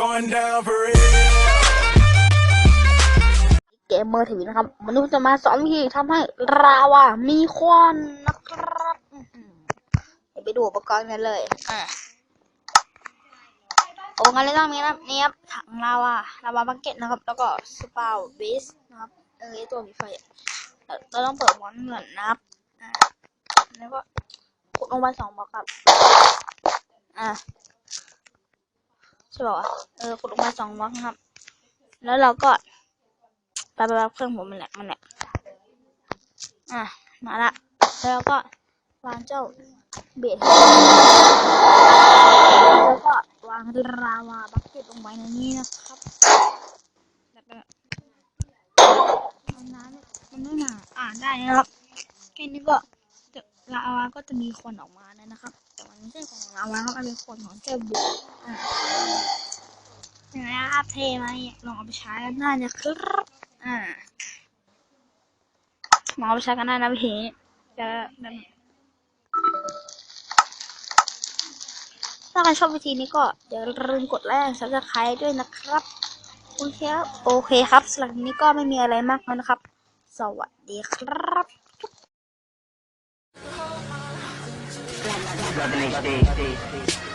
going down for real. เกมเมอร์ทีวีนะครับมนุษย์จะมาสอนวิธีทำให้ราวามีควันนะครับไปดูอุปกรณ์กันเลยอะอุปกรณ์ที่ต้องมีนะครับนี่ครับถังลาวาลาวาบักเก็ตนะครับ แล้วก็สปาวเบสนะครับเออตัวมีไฟเราต้องเปิดมอนเหมือนนะครับอะแล้วก็กดลงไปสองบล็อกครับอะ ใช่ป่าวะเออกดลงไปสองบล็อกนะครับ แล้วเราก็ไปไปไปเครื่องผมมันแหละมันแหละอะมาละแล้วก็วางเจ้าเบสแล้วก็วางราวาบักเก็ตลงไปในนี้นะครับแบบแบบมันน้ำเนี่ยมันไม่หนาอ่านได้นะครับแค่นี้ก็ลาวาก็จะมีควันออกมาเลยนะครับ แต่มันไม่ใช่ของลาวาครับมันเป็นควันของเจ้าบุกอะเห็ นไหมครับเทไหมลองเอาไปใช้กันได้นะครับอ่าหมอไปใช้กันได้นะพี่จะแบบถ้าใครชอบวิธีนี้ก็อย่าลืมกดไลค์ซับสไครต์ด้วยนะครับโอเคครับโอเคครับสำหรับนี้ก็ไม่มีอะไรมากแล้วนะครับ สวัสดีครับ Seven HD.